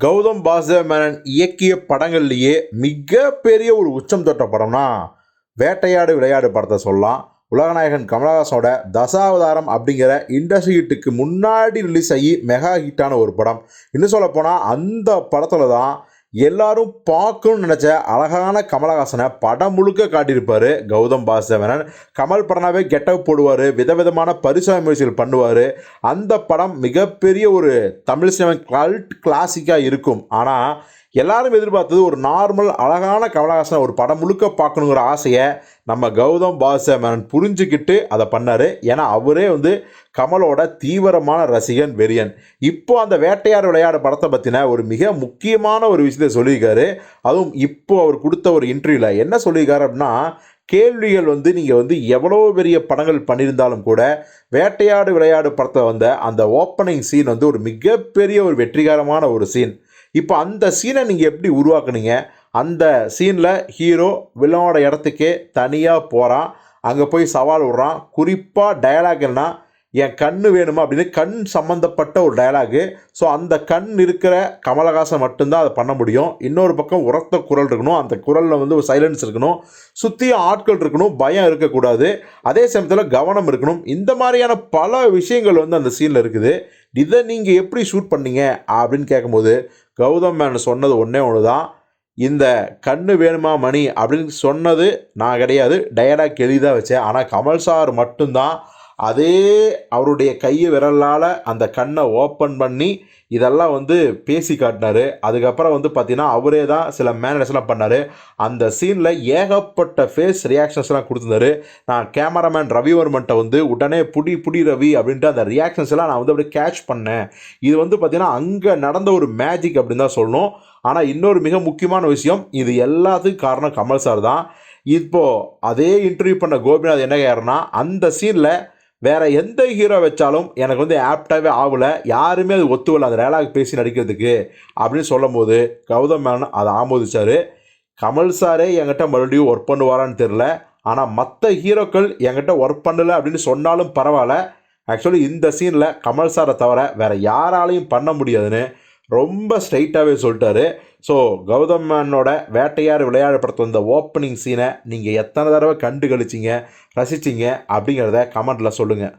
கௌதம் பாஸ்தேவ் மேனன் இயக்கிய படங்கள்லேயே மிகப்பெரிய ஒரு உச்சம் தொட்ட படம்னா வேட்டையாடு விளையாடு படத்தை சொல்லலாம். உலகநாயகன் கமலஹாசனோட தசாவதாரம் அப்படிங்கிற இண்டஸ்ட்ரி ஹிட்டுக்கு முன்னாடி ரிலீஸ் ஆகி மெகா ஹிட்டான ஒரு படம். இன்னும் சொல்லப்போனால் அந்த படத்தில் தான் எல்லாரும் பார்க்கணும்னு நினச்ச அழகான கமலஹாசனை படம் முழுக்க காட்டியிருப்பார் கௌதம் பாசவனன் கமல் படனாவே கெட்டப் போடுவார் விதவிதமான பரிசா முயற்சிகள் பண்ணுவார். அந்த படம் மிகப்பெரிய ஒரு தமிழ் சினிமா கல்ட் கிளாசிக்காக இருக்கும். ஆனால் எல்லாரும் எதிர்பார்த்தது ஒரு நார்மல் அழகான கமலஹாசன் ஒரு படம் முழுக்க பார்க்கணுங்கிற ஆசையை நம்ம கௌதம் பாசமேனன் புரிஞ்சுக்கிட்டு அதை பண்ணார். ஏன்னா அவரே வந்து கமலோட தீவிரமான ரசிகன் வெறியன். இப்போ அந்த வேட்டையாடு விளையாடு படத்தை பற்றின ஒரு மிக முக்கியமான ஒரு விஷயத்தை சொல்லியிருக்காரு. அதுவும் இப்போ அவர் கொடுத்த ஒரு இன்டர்வியூவில் என்ன சொல்லியிருக்காரு அப்படின்னா கேள்விகள் வந்து நீங்கள் வந்து எவ்வளோ பெரிய படங்கள் பண்ணியிருந்தாலும் கூட வேட்டையாடு விளையாடு படத்தை வந்த அந்த ஓப்பனிங் சீன் வந்து ஒரு மிகப்பெரிய ஒரு வெற்றிகரமான ஒரு சீன் இப்போ அந்த சீனை நீங்கள் எப்படி உருவாக்குனீங்க? அந்த சீனில் ஹீரோ வில்லனோட இடத்துக்கே தனியாக போகிறான் அங்கே போய் சவால் விட்றான். குறிப்பாக டயலாக் என்ன என் கண் வேணுமா அப்படின்னு கண் சம்மந்தப்பட்ட ஒரு டயலாகு ஸோ அந்த கண் இருக்கிற கமலஹாசன் மட்டும்தான் அதை பண்ண முடியும். இன்னொரு பக்கம் உரத்த குரல் இருக்கணும். அந்த குரலில் வந்து ஒரு சைலன்ஸ் இருக்கணும். சுற்றியும் ஆட்கள் இருக்கணும். பயம் இருக்கக்கூடாது. அதே சமயத்தில் கவனம் இருக்கணும். இந்த மாதிரியான பல விஷயங்கள் வந்து அந்த சீனில் இருக்குது. இதை நீங்கள் எப்படி ஷூட் பண்ணீங்க? அப்படின்னு கேட்கும்போது கௌதம் மேன் சொன்னது ஒன்றே ஒன்று தான் இந்த கண்ணு வேணுமா மணி அப்படின்னு சொன்னது நான் கிடையாது. டயலாக் எளிதாக வச்சேன். ஆனால் கமல் சார் மட்டும்தான் அதே அவருடைய கையை விரலால் அந்த கண்ணை ஓப்பன் பண்ணி இதெல்லாம் வந்து பேசி காட்டினாரு. அதுக்கப்புறம் வந்து பார்த்தீங்கன்னா அவரே தான் சில மேனர்ஸ்லாம் பண்ணார். அந்த சீனில் ஏகப்பட்ட ஃபேஸ் ரியாக்ஷன்ஸ்லாம் கொடுத்துருந்தாரு. நான் கேமராமேன் ரவிவர்மன்ட்ட வந்து உடனே புடி புடி ரவி அப்படின்ட்டு அந்த ரியாக்ஷன்ஸ் எல்லாம் நான் வந்து அப்படியே கேட்ச் பண்ணேன். இது வந்து பார்த்தீங்கன்னா அங்கே நடந்த ஒரு மேஜிக் அப்படின்னு தான் சொல்லணும். ஆனால் இன்னொரு மிக முக்கியமான விஷயம் இது எல்லாத்துக்கும் காரணம் கமல் சார் தான். இப்போது அதே இன்டர்வியூ பண்ண கோபிநாத் என்ன கேட்குறேன்னா அந்த சீனில் வேற எந்த ஹீரோ வச்சாலும் எனக்கு வந்து ஆப்டாகவே ஆகலை. யாருமே அது ஒத்துவல அந்த டயலாக் பேசி நடிக்கிறதுக்கு அப்படின்னு சொல்லும் போது கௌதம் மேனன் அதை ஆமோதிச்சார். கமல் சாரே என்கிட்ட மறுபடியும் ஒர்க் பண்ணுவாரான்னு தெரில ஆனால் மற்ற ஹீரோக்கள் என்கிட்ட ஒர்க் பண்ணலை அப்படின்னு சொன்னாலும் பரவாயில்ல. ஆக்சுவலி இந்த சீனில் கமல் சாரை தவிர வேறு யாராலையும் பண்ண முடியாதுன்னு ரொம்ப ஸ்ட்ரைட்டாகவே சொல்லிட்டாரு. ஸோ கௌதம் மேனோட வேட்டையாடு விளையாடு படத்தில் வந்த ஓப்பனிங் சீனை நீங்கள் எத்தனை தடவை கண்டு கழிச்சிங்க ரசிச்சிங்க அப்படிங்கிறத கமெண்ட்டில் சொல்லுங்கள்